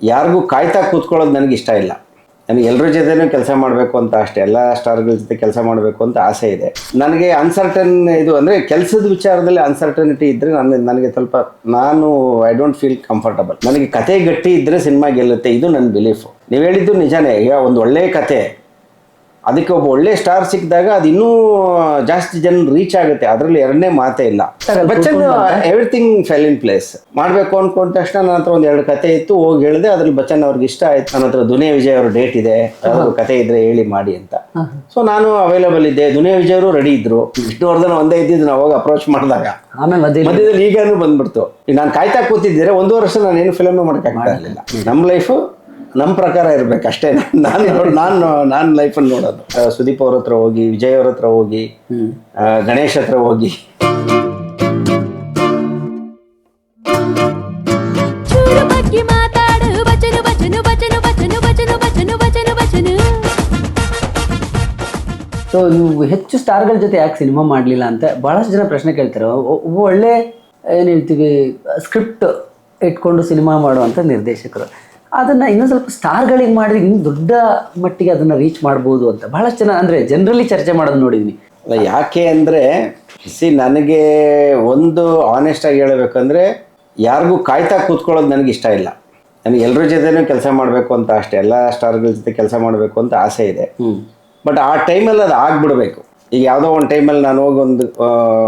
ಯಾರಿಗೂ ಕಾಯ್ತಾ ಕೂತ್ಕೊಳ್ಳೋದು ನನಗೆ ಇಷ್ಟ ಇಲ್ಲ. ನನಗೆ ಎಲ್ಲರ ಜೊತೆನೂ ಕೆಲಸ ಮಾಡಬೇಕು ಅಂತ ಅಷ್ಟೇ, ಎಲ್ಲ ಸ್ಟಾರ್ಗಳ ಜೊತೆ ಕೆಲಸ ಮಾಡಬೇಕು ಅಂತ ಆಸೆ ಇದೆ. ನನಗೆ ಅನ್ಸರ್ಟನ್ ಇದು ಅಂದರೆ ಕೆಲಸದ ವಿಚಾರದಲ್ಲಿ ಅನ್ಸರ್ಟನಿಟಿ ಇದ್ದರೆ ನನಗೆ ನನಗೆ ಸ್ವಲ್ಪ, ನಾನು ಐ ಡೋಂಟ್ ಫೀಲ್ ಕಂಫರ್ಟಬಲ್ ನನಗೆ ಕತೆ ಗಟ್ಟಿ ಇದ್ದರೆ ಸಿನಿಮಾ ಗೆಲ್ಲುತ್ತೆ, ಇದು ನನ್ನ ಬಿಲೀಫು ನೀವು ಹೇಳಿದ್ದು ನಿಜಾನೇ, ಈಗ ಒಂದು ಒಳ್ಳೆಯ ಕತೆ ಅದಕ್ಕೆ ಒಬ್ಬ ಒಳ್ಳೆ ಸ್ಟಾರ್ ಸಿಕ್ಕಿದಾಗ ಅದು ಇನ್ನೂ ಜಾಸ್ತಿ ಜನ ರೀಚ್ ಆಗುತ್ತೆ. ಅದರಲ್ಲಿ ಎರಡನೇ ಮಾತೇ ಇಲ್ಲ. Bachchan everything fell in place ಮಾಡಬೇಕು ಅನ್ಕೊಂಡ ತಕ್ಷಣ ನನ್ನ ಹತ್ರ ಒಂದು ಎರಡು ಕತೆ ಇತ್ತು ಹೋಗಿ ಹೇಳಿದೆ ಅದ್ರಲ್ಲಿ ಬಚ್ಚನ್ ಅವ್ರಿಗೆ ಇಷ್ಟ ಆಯ್ತು. ನನ್ನ ಹತ್ರ ದುನಿಯಾ ವಿಜಯ್ ಅವ್ರ ಡೇಟ್ ಇದೆ ಅವ್ರ ಕತೆ ಇದ್ರೆ ಹೇಳಿ ಮಾಡಿ ಅಂತ. ಸೊ ನಾನು ಅವೈಲೇಬಲ್ ಇದ್ದೆ ದುನಿಯಾ ವಿಜಯ್ ಅವರು ರೆಡಿ ಇದ್ರು. ವಿಷ್ಣುವರ್ಧನ್ ಒಂದೇ ಇದ್ದಿದ್ದು ನಾವು ಹೋಗಿ ಅಪ್ರೋಚ್ ಮಾಡಿದಾಗ. ಮಧ್ಯದಲ್ಲಿ ಈಗಾನು ಬಂದ್ಬಿಡ್ತು. ನಾನು ಕಾಯ್ತಾ ಕೂತಿದ್ರೆ ಒಂದು ವರ್ಷ ನಾನು ಏನು ಫಿಲಮ್ ಮಾಡೋಕ್ಕಾಗ್ತಾ ಇರಲಿಲ್ಲ. ನಮ್ಮ ಲೈಫು ನಮ್ಮ ಪ್ರಕಾರ ಇರಬೇಕು ಅಷ್ಟೇ. ನಾನು ನಾನು ನಾನು ಲೈಫಲ್ಲಿ ನೋಡೋದು. ಸುದೀಪ್ ಅವ್ರ ಹತ್ರ ಹೋಗಿ ವಿಜಯ್ ಅವ್ರ ಹತ್ರ ಹೋಗಿ ಗಣೇಶ್ ಹತ್ರ ಹೋಗಿ. ಚೂರು ಬಗ್ಗೆ ಮಾತಾಡು ಬಚನು ಬಚನು ಬಚನು ಬಚನು ಬಚನು ಬಚನು ಬಚನು ಬಚನು ಸೊ ನೀವು ಹೆಚ್ಚು ಸ್ಟಾರ್ಗಳ ಜೊತೆ ಯಾಕೆ ಸಿನಿಮಾ ಮಾಡಲಿಲ್ಲ ಅಂತ ಬಹಳಷ್ಟು ಜನ ಪ್ರಶ್ನೆ ಕೇಳ್ತಾರೆ. ಒ- ಒಬ್ಬ ಒಳ್ಳೆ ಏನು ಹೇಳ್ತೀವಿ ಸ್ಕ್ರಿಪ್ಟ್ ಇಟ್ಕೊಂಡು ಸಿನಿಮಾ ಮಾಡುವಂಥ ನಿರ್ದೇಶಕರು. ಅದನ್ನು ಇನ್ನೊಂದು ಸ್ವಲ್ಪ ಸ್ಟಾರ್ಗಳಿಗೆ ಮಾಡಿದ್ರೆ ಇನ್ನೂ ದೊಡ್ಡ ಮಟ್ಟಿಗೆ ಅದನ್ನು ರೀಚ್ ಮಾಡ್ಬೋದು ಅಂತ. ಬಹಳಷ್ಟು ಜನ ಅಂದರೆ ಜನರಲಿ ಚರ್ಚೆ ಮಾಡೋದು ನೋಡಿದ್ದೀನಿ ಅಲ್ಲ, ಯಾಕೆ ಅಂದರೆ ಸಿ ನನಗೆ ಒಂದು ಆನೆಸ್ಟಾಗಿ ಹೇಳಬೇಕಂದ್ರೆ ಯಾರಿಗೂ ಕಾಯ್ತಾ ಕೂತ್ಕೊಳ್ಳೋದು ನನಗೆ ಇಷ್ಟ ಇಲ್ಲ. ನನಗೆ ಎಲ್ಲರ ಜೊತೆನೂ ಕೆಲಸ ಮಾಡಬೇಕು ಅಂತ ಅಷ್ಟೇ. ಎಲ್ಲ ಸ್ಟಾರ್ಗಳ ಜೊತೆ ಕೆಲಸ ಮಾಡಬೇಕು ಅಂತ ಆಸೆ ಇದೆ. ಬಟ್ ಆ ಟೈಮಲ್ಲಿ ಅದು ಆಗ್ಬಿಡ್ಬೇಕು. ಈಗ ಯಾವುದೋ ಒಂದು ಟೈಮಲ್ಲಿ ನಾನು ಹೋಗಿ ಒಂದು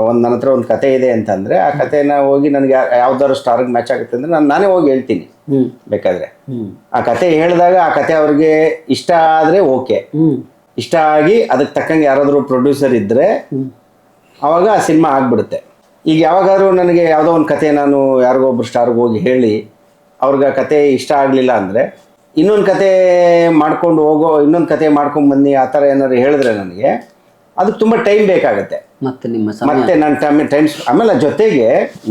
ಒಂದು ನನ್ನ ಹತ್ರ ಒಂದು ಕತೆ ಇದೆ ಅಂತಂದರೆ ಆ ಕಥೆನ ಹೋಗಿ ನನಗೆ ಯಾವ್ದಾದ್ರು ಸ್ಟಾರ್ಗೆ ಮ್ಯಾಚ್ ಆಗುತ್ತೆ ಅಂದರೆ ನಾನು ನಾನೇ ಹೋಗಿ ಹೇಳ್ತೀನಿ. ಬೇಕಾದರೆ. ಆ ಕತೆ ಹೇಳಿದಾಗ ಆ ಕತೆ ಅವ್ರಿಗೆ ಇಷ್ಟ ಆದ್ರೆ ಓಕೆ. ಇಷ್ಟ ಆಗಿ ಅದಕ್ಕೆ ತಕ್ಕಂಗೆ ಯಾರಾದರೂ ಪ್ರೊಡ್ಯೂಸರ್ ಇದ್ರೆ ಅವಾಗ ಆ ಸಿನಿಮಾ ಆಗ್ಬಿಡುತ್ತೆ. ಈಗ ಯಾವಾಗಾದ್ರೂ ನನಗೆ ಯಾವುದೋ ಒಂದು ಕತೆ ನಾನು ಯಾರಿಗೋ ಒಬ್ರು ಸ್ಟಾರ್ಗೆ ಹೋಗಿ ಹೇಳಿ ಅವ್ರಿಗೆ ಆ ಕತೆ ಇಷ್ಟ ಆಗಲಿಲ್ಲ ಅಂದರೆ ಇನ್ನೊಂದು ಕತೆ ಮಾಡ್ಕೊಂಡು ಹೋಗೋ ಇನ್ನೊಂದು ಕತೆ ಮಾಡ್ಕೊಂಡು ಬನ್ನಿ ಆ ಥರ ಏನಾದ್ರು ಹೇಳಿದ್ರೆ ನನಗೆ ಅದಕ್ಕೆ ತುಂಬ ಟೈಮ್ ಬೇಕಾಗುತ್ತೆ. ಮತ್ತೆ ನಿಮ್ಮ ಮತ್ತೆ ನನ್ನ ಟೈಮ್ ಟೈಮ್ ಆಮೇಲೆ ಜೊತೆಗೆ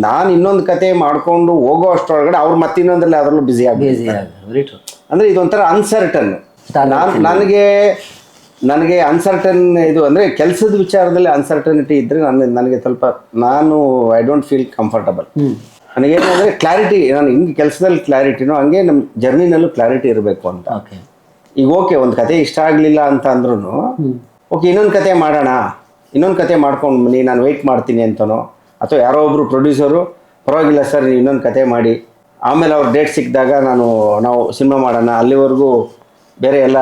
ನಾನು ಇನ್ನೊಂದು ಕತೆ ಮಾಡ್ಕೊಂಡು ಹೋಗೋ ಅಷ್ಟರೊಳಗಡೆ ಅವ್ರು ಮತ್ತೆ ಇನ್ನೊಂದ್ರಲ್ಲಿ ಅದರಲ್ಲೂ ಬ್ಯುಸಿ ಆಗಿ ಅಂದ್ರೆ ಅಂದರೆ ಇದೊಂಥರ ಅನ್ಸರ್ಟನ್ ನಾನು ನನಗೆ ನನಗೆ ಅನ್ಸರ್ಟನ್ ಇದು ಅಂದರೆ ಕೆಲಸದ ವಿಚಾರದಲ್ಲಿ ಅನ್ಸರ್ಟನಿಟಿ ಇದ್ದರೆ ನನಗೆ ನನಗೆ ಸ್ವಲ್ಪ ನಾನು ಐ ಡೋಂಟ್ ಫೀಲ್ ಕಂಫರ್ಟಬಲ್ ನನಗೆ ನನಗೇನು ಅಂದರೆ ಕ್ಲಾರಿಟಿ ನಾನು ಹಿಂಗೆ ಕೆಲಸದಲ್ಲಿ ಕ್ಲಾರಿಟಿನೋ ಹಂಗೆ ನಮ್ಮ ಜರ್ನಿನಲ್ಲೂ ಕ್ಲಾರಿಟಿ ಇರಬೇಕು ಅಂತ. ಓಕೆ ಈಗ ಓಕೆ ಒಂದು ಕತೆ ಇಷ್ಟ ಆಗಲಿಲ್ಲ ಅಂತ ಅಂದ್ರೂ ಓಕೆ ಇನ್ನೊಂದು ಕತೆ ಮಾಡೋಣ. ಇನ್ನೊಂದು ಕತೆ ಮಾಡ್ಕೊಂಡು ಬನ್ನಿ ನಾನು ವೆಯ್ಟ್ ಮಾಡ್ತೀನಿ ಅಂತನೋ. ಅಥವಾ ಯಾರೋ ಒಬ್ಬರು ಪ್ರೊಡ್ಯೂಸರು ಪರವಾಗಿಲ್ಲ ಸರ್ ನೀವು ಇನ್ನೊಂದು ಕತೆ ಮಾಡಿ. ಆಮೇಲೆ ಅವ್ರ ಡೇಟ್ ಸಿಕ್ಕಿದಾಗ ನಾನು ನಾವು ಸಿನಿಮಾ ಮಾಡೋಣ ಅಲ್ಲಿವರೆಗೂ ಬೇರೆ ಎಲ್ಲ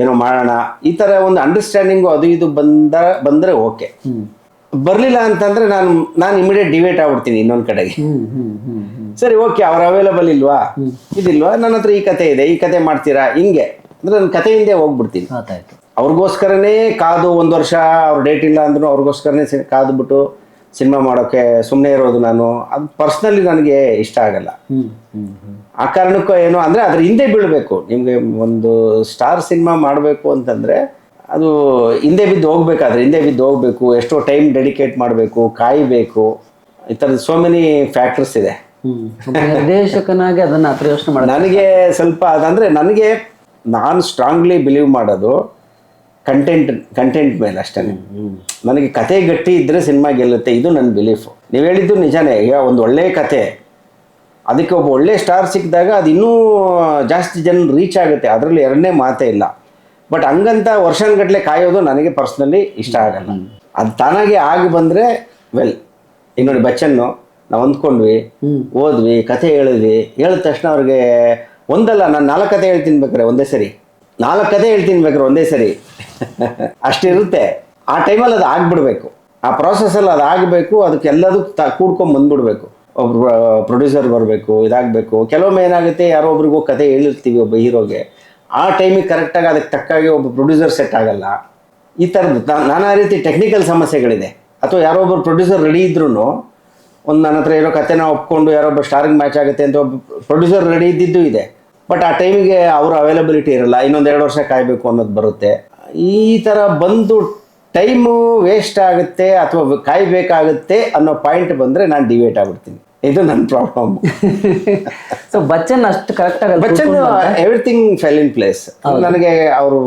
ಏನೋ ಮಾಡೋಣ. ಈ ಥರ ಒಂದು ಅಂಡರ್ಸ್ಟ್ಯಾಂಡಿಂಗು ಅದು ಇದು ಬಂದ ಬಂದರೆ ಓಕೆ ಬರಲಿಲ್ಲ ಅಂತಂದರೆ ನಾನು ನಾನು ಇಮಿಡಿಯೇಟ್ ಡಿವೇಟ್ ಆಗ್ಬಿಡ್ತೀನಿ ಇನ್ನೊಂದು ಕಡೆಗೆ. ಸರಿ ಓಕೆ ಅವ್ರು ಅವೈಲಬಲ್ ಇಲ್ವಾ? ಇದಿಲ್ವಾ? ನನ್ನ ಹತ್ರ ಈ ಕತೆ ಇದೆ ಈ ಕತೆ ಮಾಡ್ತೀರಾ? ಹಿಂಗೆ. ಅಂದರೆ ನನ್ನ ಕತೆಯಿಂದೇ ಹೋಗ್ಬಿಡ್ತೀನಿ. ಅವ್ರಿಗೋಸ್ಕರನೇ ಕಾದು ಒಂದು ವರ್ಷ ಅವ್ರ ಡೇಟ್ ಇಲ್ಲ ಅಂದ್ರೂ ಅವ್ರಿಗೋಸ್ಕರನೇ ಸಿ- ಕಾದ್ಬಿಟ್ಟು ಸಿನಿಮಾ ಮಾಡೋಕ್ಕೆ ಸುಮ್ಮನೆ ಇರೋದು ನಾನು. ಅದು ಪರ್ಸ್ನಲಿ ನನಗೆ ಇಷ್ಟ ಆಗಲ್ಲ. ಆ ಕಾರಣಕ್ಕೂ ಏನು ಅಂದರೆ ಅದ್ರ ಹಿಂದೆ ಬೀಳಬೇಕು. ನಿಮಗೆ ಒಂದು ಸ್ಟಾರ್ ಸಿನಿಮಾ ಮಾಡಬೇಕು ಅಂತಂದರೆ ಅದು ಹಿಂದೆ ಬಿದ್ದು ಹೋಗ್ಬೇಕಾದ್ರೆ ಹಿಂದೆ ಬಿದ್ದು ಹೋಗಬೇಕು. ಎಷ್ಟೋ ಟೈಮ್ ಡೆಡಿಕೇಟ್ ಮಾಡಬೇಕು ಕಾಯಬೇಕು. ಈ ಥರದ ಸೋ ಮೆನಿ ಫ್ಯಾಕ್ಟರ್ಸ್ ಇದೆ. ನಿರ್ದೇಶಕನಾಗಿ ಅದನ್ನ ಹತ್ರ ಯೋಚನೆ ಮಾಡ ನನಗೆ ಸ್ವಲ್ಪ ಅದಂದರೆ ನನಗೆ ನಾನು ಸ್ಟ್ರಾಂಗ್ಲಿ ಬಿಲೀವ್ ಮಾಡೋದು ಕಂಟೆಂಟ್ ಕಂಟೆಂಟ್ ಮೇಲೆ ಅಷ್ಟೇ ನನಗೆ ಕತೆ ಗಟ್ಟಿ ಇದ್ದರೆ ಸಿನಿಮಾ ಗೆಲ್ಲುತ್ತೆ ಇದು ನನ್ನ ಬಿಲೀಫು ನೀವು ಹೇಳಿದ್ದು ನಿಜಾನೇ ಈಗ ಒಂದು ಒಳ್ಳೆಯ ಕತೆ ಅದಕ್ಕೆ ಒಬ್ಬ ಒಳ್ಳೆ ಸ್ಟಾರ್ ಸಿಕ್ಕಿದಾಗ ಅದು ಇನ್ನೂ ಜಾಸ್ತಿ ಜನ ರೀಚ್ ಆಗುತ್ತೆ ಅದರಲ್ಲಿ ಎರಡನೇ ಮಾತೇ ಇಲ್ಲ. ಬಟ್ ಹಂಗಂತ ವರ್ಷಗಟ್ಟಲೆ ಕಾಯೋದು ನನಗೆ ಪರ್ಸ್ನಲಿ ಇಷ್ಟ ಆಗಲ್ಲ. ಅದು ತಾನಾಗೆ ಆಗಿ ಬಂದರೆ ವೆಲ್ ಈಗ ನೋಡಿ ಬಚ್ಚನ್ನು ನಾವು ಅಂದ್ಕೊಂಡ್ವಿ ಓದ್ವಿ ಕತೆ ಹೇಳಿದ್ವಿ ಹೇಳಿದ ತಕ್ಷಣ ಅವ್ರಿಗೆ ಒಂದಲ್ಲ ನಾನು ನಾಲ್ಕು ಕತೆ ಹೇಳ್ತೀನಿ ಬೇಕಾರೆ ಒಂದೇ ಸರಿ. ನಾಲ್ಕು ಕತೆ ಹೇಳ್ತೀನಿ ಬೇಕಾದ್ರೆ ಒಂದೇ ಸರಿ. ಅಷ್ಟಿರುತ್ತೆ. ಆ ಟೈಮಲ್ಲಿ ಅದು ಆಗ್ಬಿಡ್ಬೇಕು. ಆ ಪ್ರಾಸೆಸಲ್ಲಿ ಅದು ಆಗಬೇಕು ಅದಕ್ಕೆಲ್ಲದಕ್ಕೂ ತ ಕೂಡ್ಕೊಂಡು ಬಂದ್ಬಿಡ್ಬೇಕು. ಒಬ್ರು ಪ್ರೊಡ್ಯೂಸರ್ ಬರಬೇಕು, ಇದಾಗಬೇಕು. ಕೆಲವೊಮ್ಮೆ ಏನಾಗುತ್ತೆ, ಯಾರೋ ಒಬ್ರಿಗೂ ಕತೆ ಹೇಳಿರ್ತೀವಿ ಒಬ್ಬ ಹೀರೋಗೆ. ಆ ಟೈಮಿಗೆ ಕರೆಕ್ಟಾಗಿ ಅದಕ್ಕೆ ತಕ್ಕಾಗಿ ಒಬ್ಬ ಪ್ರೊಡ್ಯೂಸರ್ ಸೆಟ್ ಆಗಲ್ಲ. ಈ ಥರದ್ದು ನಾನಾ ರೀತಿ ಟೆಕ್ನಿಕಲ್ ಸಮಸ್ಯೆಗಳಿದೆ. ಅಥವಾ ಯಾರೋ ಒಬ್ಬರು ಪ್ರೊಡ್ಯೂಸರ್ ರೆಡಿ ಇದ್ರೂ ಒಂದು ನನ್ನ ಹತ್ರ ಇರೋ ಕತೆನ ಒಪ್ಕೊಂಡು ಯಾರೊಬ್ಬ ಸ್ಟಾರಿಗೆ ಮ್ಯಾಚ್ ಆಗುತ್ತೆ ಅಂತ ಒಬ್ಬ ಪ್ರೊಡ್ಯೂಸರ್ ರೆಡಿ ಇದ್ದಿದ್ದು ಇದೆ. ಬಟ್ ಆ ಟೈಮಿಗೆ ಅವರು ಅವೈಲಬಿಲಿಟಿ ಇರಲ್ಲ. ಇನ್ನೊಂದು ಎರಡು ವರ್ಷ ಕಾಯಬೇಕು ಅನ್ನೋದು ಬರುತ್ತೆ. ಈ ಥರ ಬಂದು ಟೈಮು ವೇಸ್ಟ್ ಆಗುತ್ತೆ ಅಥವಾ ಕಾಯಬೇಕಾಗುತ್ತೆ ಅನ್ನೋ ಪಾಯಿಂಟ್ ಬಂದರೆ ನಾನು ಡಿವೇಟ್ ಆಗ್ಬಿಡ್ತೀನಿ. ಇದು ನನ್ನ ಪ್ರಾಬ್ಲಮ್ ಸೊ ಬಚ್ಚನ್ ಅಷ್ಟು ಕರೆಕ್ಟ್ ಆಗಲ್ಲ Bachchan everything fell in place ನನಗೆ ಅವರು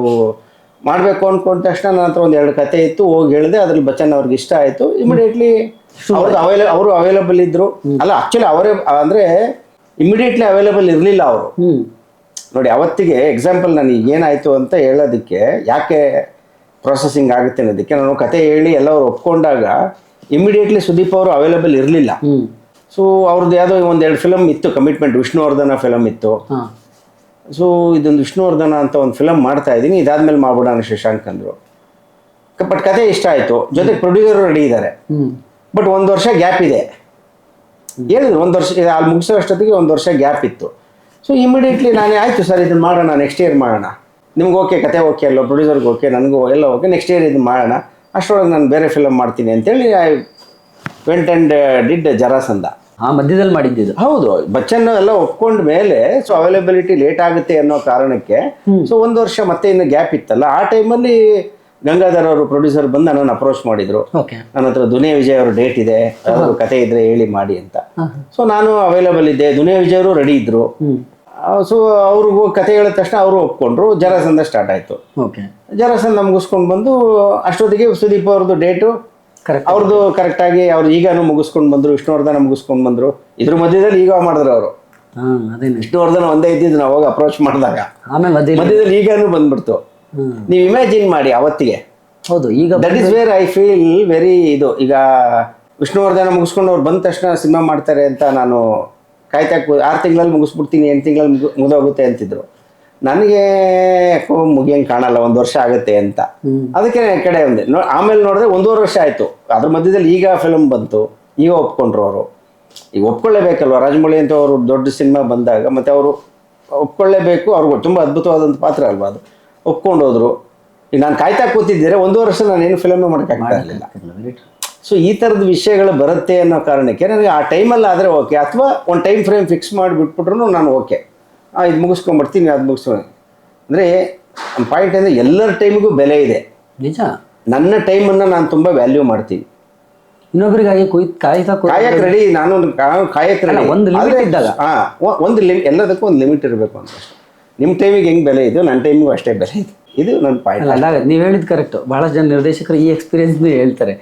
ಮಾಡಬೇಕು ಅನ್ಕೊಂಡ ತಕ್ಷಣ ನನ್ನ ಹತ್ರ ಒಂದು ಎರಡು ಕತೆ ಇತ್ತು ಹೋಗಿ ಹೇಳಿದೆ ಅದ್ರಲ್ಲಿ ಬಚ್ಚನ್ ಅವ್ರಿಗೆ ಇಷ್ಟ ಆಯಿತು. ಇಮಿಡಿಯೇಟ್ಲಿ ಅವ್ರದ್ದು ಅವೈಲ ಅವರು ಅವೈಲಬಲ್ ಇದ್ರು. ಅಲ್ಲ ಆಕ್ಚುಲಿ ಅವರೇ ಅಂದರೆ ಇಮಿಡಿಯೇಟ್ಲಿ ಅವೈಲೇಬಲ್ ಇರಲಿಲ್ಲ ಅವರು. ನೋಡಿ ಅವತ್ತಿಗೆ ಎಕ್ಸಾಂಪಲ್ ನನಗೆ ಏನಾಯಿತು ಅಂತ ಹೇಳೋದಕ್ಕೆ ಯಾಕೆ ಪ್ರೊಸೆಸಿಂಗ್ ಆಗುತ್ತೆ ಅನ್ನೋದಕ್ಕೆ ನಾನು ಕತೆ ಹೇಳಿ ಎಲ್ಲರೂ ಒಪ್ಕೊಂಡಾಗ ಇಮಿಡಿಯೇಟ್ಲಿ ಸುದೀಪ್ ಅವರು ಅವೈಲೇಬಲ್ ಇರಲಿಲ್ಲ. ಸೊ ಅವ್ರದ್ದು ಯಾವುದೋ ಒಂದೆರಡು ಫಿಲಮ್ ಇತ್ತು ಕಮಿಟ್ಮೆಂಟ್ ವಿಷ್ಣುವರ್ಧನ ಫಿಲಮ್ ಇತ್ತು. ಸೊ ಇದೊಂದು ವಿಷ್ಣುವರ್ಧನ ಅಂತ ಒಂದು ಫಿಲಮ್ ಮಾಡ್ತಾ ಇದ್ದೀನಿ ಇದಾದ್ಮೇಲೆ ಮಾಡ್ಬಿಡೋಣ ಶಶಾಂಕ್ ಅಂದರು. ಬಟ್ ಕತೆ ಇಷ್ಟ ಆಯಿತು. ಜೊತೆಗೆ ಪ್ರೊಡ್ಯೂಸರ್ ರೆಡಿ ಇದ್ದಾರೆ ಬಟ್ ಒಂದು ವರ್ಷ ಗ್ಯಾಪ್ ಇದೆ. ಹೇಳಿದ್ರು ಒಂದು ವರ್ಷ ಅಲ್ಲಿ ಮುಗಿಸೋ ಅಷ್ಟೊತ್ತಿಗೆ ಒಂದು ವರ್ಷ ಗ್ಯಾಪ್ ಇತ್ತು. ಸೊ ಇಮಿಡಿಯೇಟ್ಲಿ ನಾನೇ ಆಯಿತು ಸರ್ ಇದನ್ನು ಮಾಡೋಣ ನೆಕ್ಸ್ಟ್ ಇಯರ್ ಮಾಡೋಣ. ನಿಮ್ಗೆ ಓಕೆ ಕತೆ ಓಕೆ ಅಲ್ಲ ಪ್ರೊಡ್ಯೂಸರ್ಗೆ ಓಕೆ ನನಗೂ ಎಲ್ಲ ಓಕೆ ನೆಕ್ಸ್ಟ್ ಇಯರ್ ಇದು ಮಾಡೋಣ. ಅಷ್ಟರೊಳಗೆ ನಾನು ಬೇರೆ ಫಿಲಮ್ ಮಾಡ್ತೀನಿ ಅಂತೇಳಿ I went and did Jarasandha ಆ ಮಧ್ಯದಲ್ಲಿ ಮಾಡಿದ್ದಿದ್ದು ಹೌದು ಬಚ್ಚನ್ ಎಲ್ಲ ಒಪ್ಕೊಂಡ ಮೇಲೆ ಸೊ ಅವೈಲೇಬಿಲಿಟಿ ಲೇಟ್ ಆಗುತ್ತೆ ಅನ್ನೋ ಕಾರಣಕ್ಕೆ ಸೊ ಒಂದು ವರ್ಷ ಮತ್ತೆ ಇನ್ನು ಗ್ಯಾಪ್ ಇತ್ತಲ್ಲ. ಆ ಟೈಮಲ್ಲಿ ಗಂಗಾಧರ್ ಅವರು ಪ್ರೊಡ್ಯೂಸರ್ ಬಂದು ನನ್ನನ್ನು ಅಪ್ರೋಚ್ ಮಾಡಿದ್ರು. ನನ್ನ ಹತ್ರ ದುನಿಯಾ ವಿಜಯ್ ಅವ್ರ ಡೇಟ್ ಇದೆ ಅವರು ಕತೆ ಇದ್ರೆ ಹೇಳಿ ಮಾಡಿ ಅಂತ. ಸೊ ನಾನು ಅವೈಲೇಬಲ್ ಇದ್ದೆ ದುನಿಯಾ ವಿಜಯ್ ಅವರು ರೆಡಿ ಇದ್ರು. ಸೊ ಅವ್ರಿಗೂ ಕತೆ ಹೇಳಿದ ತಕ್ಷಣ ಅವರು ಒಪ್ಕೊಂಡ್ರು ಜರಾಸಂದ ಸ್ಟಾರ್ಟ್ ಆಯ್ತು. ಓಕೆ ಜರಾಸಂದ ಮುಗಿಸ್ಕೊಂಡು ಬಂದು ಅಷ್ಟೊತ್ತಿಗೆ ಸುದೀಪ್ ಅವ್ರದ್ದು ಡೇಟು ಕರೆಕ್ಟ್ ಅವ್ರದ್ದು ಕರೆಕ್ಟಾಗಿ ಅವ್ರು ಈಗಾನು ಮುಗಿಸ್ಕೊಂಡು ಬಂದ್ರು ವಿಷ್ಣುವರ್ಧನ ಮುಗಿಸ್ಕೊಂಡು ಬಂದ್ರು. ಇದ್ರ ಮಧ್ಯದಲ್ಲಿ ಈಗ ಮಾಡಿದ್ರು ಅವರು. ವಿಷ್ಣುವರ್ಧನ ಒಂದೇ ಇದ್ದಿದ್ದು ನಾವು ಹೋಗಿ ಅಪ್ರೋಚ್ ಮಾಡಿದಾಗ. ಆಮೇಲೆ ಮಧ್ಯದಲ್ಲಿ ಈಗಾನು ಬಂದ್ಬಿಡ್ತು. ನೀವು ಇಮ್ಯಾಜಿನ್ ಮಾಡಿ ಅವತ್ತಿಗೆ. ಹೌದು ಈಗ that is where I feel very ಇದು. ಈಗ ವಿಷ್ಣುವರ್ಧನ ಮುಗಿಸ್ಕೊಂಡು ಅವ್ರು ಬಂದ ತಕ್ಷಣ ಸಿನಿಮಾ ಮಾಡ್ತಾರೆ ಅಂತ ನಾನು ಕಾಯ್ತಾ ಆರು ತಿಂಗಳಲ್ಲಿ ಮುಗಿಸ್ಬಿಡ್ತೀನಿ ಎಂಟು ತಿಂಗಳಲ್ಲಿ ಮುಗಿ ಮುಗಿದೋಗುತ್ತೆ ಅಂತಿದ್ರು. ನನಗೆ ಯಾಕೋ ಮುಗಿಯಂಗೆ ಕಾಣಲ್ಲ ಒಂದು ವರ್ಷ ಆಗುತ್ತೆ ಅಂತ. ಅದಕ್ಕೆ ಕಡೆ ಒಂದೆ ನೋ ಆಮೇಲೆ ನೋಡಿದ್ರೆ ಒಂದೂವರೆ ವರ್ಷ ಆಯಿತು. ಅದ್ರ ಮಧ್ಯದಲ್ಲಿ ಈಗ ಫಿಲಮ್ ಬಂತು. ಈಗ ಒಪ್ಕೊಂಡ್ರು ಅವರು. ಈಗ ಒಪ್ಕೊಳ್ಳೇಬೇಕಲ್ವ? ರಾಜಮೌಳಿ ಅಂತ ಅವರು ದೊಡ್ಡ ಸಿನಿಮಾ ಬಂದಾಗ ಮತ್ತು ಅವರು ಒಪ್ಕೊಳ್ಳೇಬೇಕು. ಅವ್ರಿಗೂ ತುಂಬ ಅದ್ಭುತವಾದಂಥ ಪಾತ್ರ ಅಲ್ವಾ ಅದು? ಒಪ್ಕೊಂಡು ಹೋದ್ರು ಈಗ ನಾನು ಕಾಯ್ತಾ ಕೂತಿದ್ದರೆ ಒಂದು ವರ್ಷ ನಾನು ಏನು ಫಿಲಮೇ ಮಾಡೋಕ್ಕಾಗ್ತಾ ಇರಲಿಲ್ಲ. ಸೊ ಈ ಥರದ ವಿಷಯಗಳು ಬರುತ್ತೆ ಅನ್ನೋ ಕಾರಣಕ್ಕೆ ನನಗೆ ಆ ಟೈಮಲ್ಲಿ ಆದರೆ ಓಕೆ ಅಥವಾ ಒಂದು ಟೈಮ್ ಫ್ರೇಮ್ ಫಿಕ್ಸ್ ಮಾಡಿಬಿಟ್ಬಿಟ್ರು ನಾನು ಓಕೆ ಇದು ಮುಗಿಸ್ಕೊಂಡ್ಬಿಡ್ತೀನಿ ಅದು ಮುಗಿಸ್ಕೊಂಡು ಅಂದರೆ ಪಾಯಿಂಟ್ ಅಂದರೆ ಎಲ್ಲರ ಟೈಮಿಗೂ ಬೆಲೆ ಇದೆ. ನಿಜ? ನನ್ನ ಟೈಮನ್ನು ನಾನು ತುಂಬ ವ್ಯಾಲ್ಯೂ ಮಾಡ್ತೀನಿ. ಇನ್ನೊಬ್ರಿಗಾಗಿ ಕುಯ್ ಕಾಯ್ತಾ ಕಾಯಕ್ಕೆ ರೆಡಿ ನಾನು ಒಂದು ಕಾಯಕ್ಕೆ ರೆಡಿ ಒಂದು ಲಿಮಿಟ್ ಇದ್ದಾಗ. ಹಾಂ ಒಂದು ಲಿಮ್ ಎಲ್ಲದಕ್ಕೂ ಒಂದು ಲಿಮಿಟ್ ಇರಬೇಕು ಅಂತ ಅಷ್ಟೇ. ನಿಮ್ಮ ಟೈಮಿಗೆ ಹೆಂಗೆ ಬೆಲೆ ಇದೆಯೋ ನನ್ನ ಟೈಮಿಗೂ ಅಷ್ಟೇ ಬೆಲೆ ಇದೆ. ಇದು ನನ್ನ ಪಾಯಿಂಟ್ ಅಲ್ಲ ನೀವು ಹೇಳಿದ್ ಕರೆಕ್ಟ್ ಬಹಳಷ್ಟು ಜನ ನಿರ್ದೇಶಕರು ಈ ಎಕ್ಸ್ಪೀರಿಯನ್ಸ್ ಹೇಳ್ತಾರೆ.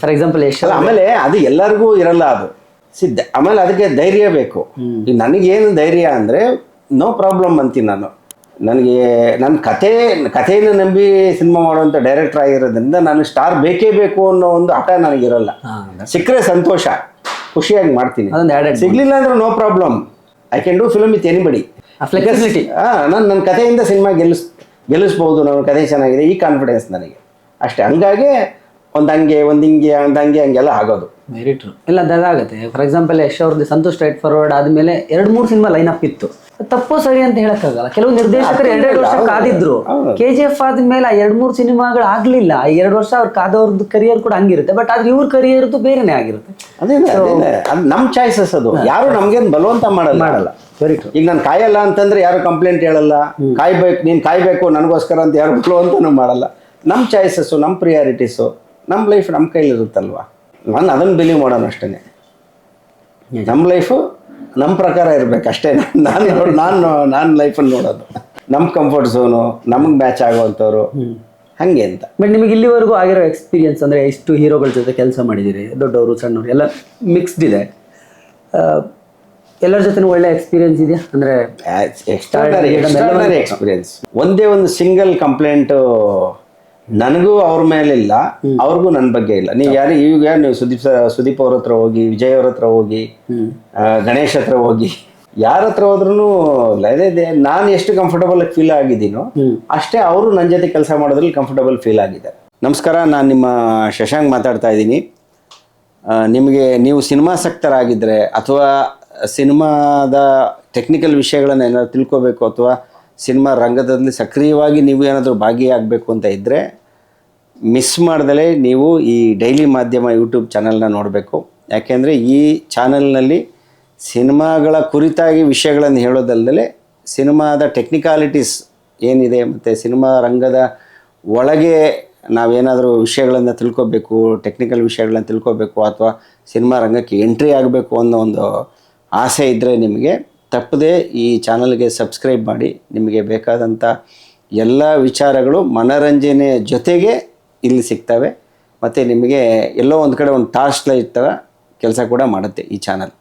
ಫಾರ್ ಎಕ್ಸಾಂಪಲ್ ಎಷ್ಟು ಆಮೇಲೆ ಅದು ಎಲ್ಲರಿಗೂ ಇರಲ್ಲ ಅದು. ಸಿದ್ಧ ಆಮೇಲೆ ಅದಕ್ಕೆ ಧೈರ್ಯ ಬೇಕು. ಈಗ ನನಗೇನು ಧೈರ್ಯ ಅಂದರೆ ನೋ ಪ್ರಾಬ್ಲಮ್ ಅಂತೀನಿ ನಾನು. ನನಗೆ ನನ್ನ ಕತೆ ಕಥೆಯನ್ನು ನಂಬಿ ಸಿನಿಮಾ ಮಾಡುವಂಥ ಡೈರೆಕ್ಟರ್ ಆಗಿರೋದ್ರಿಂದ ನನಗೆ ಸ್ಟಾರ್ ಬೇಕೇ ಬೇಕು ಅನ್ನೋ ಒಂದು ಹಠ ನನಗಿರಲ್ಲ. ಸಿಕ್ಕರೆ ಸಂತೋಷ. ಖುಷಿಯಾಗಿ ಮಾಡ್ತೀನಿ. ಸಿಗ್ಲಿಲ್ಲ ಅಂದ್ರೆ no problem. I can do film with anybody flexibility ನಾನು ನನ್ನ ಕಥೆಯಿಂದ ಸಿನಿಮಾ ಗೆಲ್ಲಿಸ್ ಗೆಲ್ಲಿಸ್ಬೋದು ನನ್ನ ಕಥೆ ಚೆನ್ನಾಗಿದೆ ಈ ಕಾನ್ಫಿಡೆನ್ಸ್ ನನಗೆ. ಅಷ್ಟೇ ಹಂಗಾಗಿ ಒಂದು ಹಂಗೆ ಒಂದು ಹಿಂಗೆ ಒಂದು ಹಂಗೆ ಹಂಗೆಲ್ಲ ಆಗೋದು. ಮೆರಿಟ್ ಟ್ರೂ ಇಲ್ಲ ಅದಾಗುತ್ತೆ. ಫಾರ್ ಎಕ್ಸಾಂಪಲ್ ಯಶ್ ಅವ್ರದ್ದು ಸಂತೋಷ್ ಸ್ಟ್ರೈಟ್ ಫಾರ್ವರ್ಡ್ ಆದಮೇಲೆ ಎರಡು ಮೂರು ಸಿನಿಮಾ ಲೈನ್ ಅಪ್ ಇತ್ತು. ತಪ್ಪು ಸರಿ ಅಂತ ಹೇಳಕ್ಕಾಗಲ್ಲ. ಕೆಲವು ನಿರ್ದೇಶಕರು ಎರಡೆರಡು ವರ್ಷ ಕಾದಿದ್ರು. ಕೆ ಜಿ ಎಫ್ ಆದ್ಮೇಲೆ ಆ ಎರಡು ಮೂರು ಸಿನಿಮಾಗಳು ಆಗ್ಲಿಲ್ಲ. ಆ ಎರಡು ವರ್ಷ ಅವ್ರ ಕಾದವ್ರದ್ದು ಕರಿಯರ್ ಕೂಡ ಹಂಗಿರುತ್ತೆ. ಬಟ್ ಆದ್ರೆ ಇವ್ರ ಕರಿಯರ್ದು ಬೇರೆನೇ ಆಗಿರುತ್ತೆ. ಅದೇ ಅದು ನಮ್ಮ ಚಾಯ್ಸಸ್ ಅದು. ಯಾರು ನಮ್ಗೇನು ಬಲವಂತ ಮಾಡಲ್ಲ. ಮಾಡಲ್ಲ. ಈಗ ನಾನು ಕಾಯಲ್ಲ ಅಂತಂದ್ರೆ ಯಾರು ಕಂಪ್ಲೇಂಟ್ ಹೇಳಲ್ಲ. ಕಾಯ್ಬೇಕು ನೀನು ಕಾಯ್ಬೇಕು ನನಗೋಸ್ಕರ ಅಂತ ಯಾರು ಬಲವಂತನೂ ಮಾಡಲ್ಲ. ನಮ್ಮ ಚಾಯ್ಸಸ್ಸು ನಮ್ಮ ಪ್ರಿಯಾರಿಟೀಸು ನಮ್ಮ ಲೈಫ್ ನಮ್ಮ ಕೈಲಿರುತ್ತಲ್ವಾ? ನಾನು ಅದನ್ನ ಬಿಲೀವ್ ಮಾಡೋಣ ಅಷ್ಟೇ ನಮ್ಮ ಲೈಫು ನಮ್ಮ ಪ್ರಕಾರ ಇರಬೇಕು ಅಷ್ಟೇ. ನಾನು ನಾನು ನಾನು ಲೈಫಲ್ಲಿ ನೋಡೋದು. ನಮ್ಮ ಕಂಫರ್ಟ್ ಝೋನು ನಮಗೆ ಮ್ಯಾಚ್ ಆಗುವಂಥವ್ರು. ಹಂಗೆ ಅಂತ. ಬಟ್ ನಿಮಗೆ ಇಲ್ಲಿವರೆಗೂ ಆಗಿರೋ ಎಕ್ಸ್ಪೀರಿಯನ್ಸ್ ಅಂದ್ರೆ ಎಷ್ಟು ಹೀರೋಗಳ ಜೊತೆ ಕೆಲಸ ಮಾಡಿದ್ದೀರಿ ದೊಡ್ಡವರು ಸಣ್ಣವರು ಎಲ್ಲ ಮಿಕ್ಸ್ಡ್ ಇದೆ. ಎಲ್ಲರ ಜೊತೆ ಒಳ್ಳೆ ಎಕ್ಸ್ಪೀರಿಯನ್ಸ್ ಇದೆಯಾ? ಅಂದ್ರೆ ಎಕ್ಸ್ಟ್ರಾಡನರಿ ಎಕ್ಸ್ಟ್ರಾಡನರಿ ಎಕ್ಸ್ಪೀರಿಯನ್ಸ್ ಒಂದೇ ಒಂದು ಸಿಂಗಲ್ ಕಂಪ್ಲೇಂಟು ನನಗೂ ಅವ್ರ ಇಲ್ಲ ಅವ್ರಿಗೂ ನನ್ನ ಬಗ್ಗೆ ಇಲ್ಲ. ನೀವು ಯಾರು ಈಗ ನೀವು ಸುದೀಪ್ ಸುದೀಪ್ ಅವ್ರ ಹತ್ರ ಹೋಗಿ ವಿಜಯ್ ಅವ್ರ ಹತ್ರ ಹೋಗಿ ಗಣೇಶ್ ಹತ್ರ ಹೋಗಿ ಯಾರ ಹತ್ರ ಹೋದ್ರೂ ಇದೆ ನಾನು ಎಷ್ಟು ಕಂಫರ್ಟಬಲ್ ಫೀಲ್ ಆಗಿದ್ದೀನೋ ಅಷ್ಟೇ ಅವರು ನನ್ನ ಜೊತೆ ಕೆಲಸ ಮಾಡೋದ್ರಲ್ಲಿ ಕಂಫರ್ಟಬಲ್ ಫೀಲ್ ಆಗಿದೆ. ನಮಸ್ಕಾರ ನಾನು ನಿಮ್ಮ ಶಶಾಂಕ್ ಮಾತಾಡ್ತಾ ಇದ್ದೀನಿ. ನಿಮಗೆ ನೀವು ಸಿನಿಮಾಸಕ್ತರಾಗಿದ್ದರೆ ಅಥವಾ ಸಿನಿಮಾದ ಟೆಕ್ನಿಕಲ್ ವಿಷಯಗಳನ್ನು ಏನಾದ್ರು ತಿಳ್ಕೋಬೇಕು ಅಥವಾ ಸಿನಿಮಾ ರಂಗದಲ್ಲಿ ಸಕ್ರಿಯವಾಗಿ ನೀವು ಏನಾದರೂ ಭಾಗಿಯಾಗಬೇಕು ಅಂತ ಇದ್ದರೆ ಮಿಸ್ ಮಾಡ್ದಲೇ ನೀವು ಈ ಡೈಲಿ ಮಾಧ್ಯಮ ಯೂಟ್ಯೂಬ್ ಚಾನಲ್ನ ನೋಡಬೇಕು. ಯಾಕೆಂದರೆ ಈ ಚಾನಲ್ನಲ್ಲಿ ಸಿನಿಮಾಗಳ ಕುರಿತಾಗಿ ವಿಷಯಗಳನ್ನು ಹೇಳೋದಲ್ಲದೆ ಸಿನಿಮಾದ ಟೆಕ್ನಿಕಾಲಿಟೀಸ್ ಏನಿದೆ ಮತ್ತು ಸಿನಿಮಾ ರಂಗದ ಒಳಗೆ ನಾವೇನಾದರೂ ವಿಷಯಗಳನ್ನು ತಿಳ್ಕೊಬೇಕು ಟೆಕ್ನಿಕಲ್ ವಿಷಯಗಳನ್ನ ತಿಳ್ಕೊಬೇಕು ಅಥವಾ ಸಿನಿಮಾ ರಂಗಕ್ಕೆ ಎಂಟ್ರಿ ಆಗಬೇಕು ಅನ್ನೋ ಒಂದು ಆಸೆ ಇದ್ದರೆ ನಿಮಗೆ ತಪ್ಪದೆ ಈ ಚಾನಲ್ಗೆ ಸಬ್ಸ್ಕ್ರೈಬ್ ಮಾಡಿ. ನಿಮಗೆ ಬೇಕಾದಂಥ ಎಲ್ಲ ವಿಚಾರಗಳು ಮನರಂಜನೆ ಜೊತೆಗೆ ಇಲ್ಲಿ ಸಿಗ್ತವೆ. ಮತ್ತು ನಿಮಗೆ ಎಲ್ಲೋ ಒಂದು ಕಡೆ ಒಂದು ಟಾರ್ಚ್ ಲೈಟ್ ಥರ ಕೆಲಸ ಕೂಡ ಮಾಡುತ್ತೆ ಈ ಚಾನಲ್.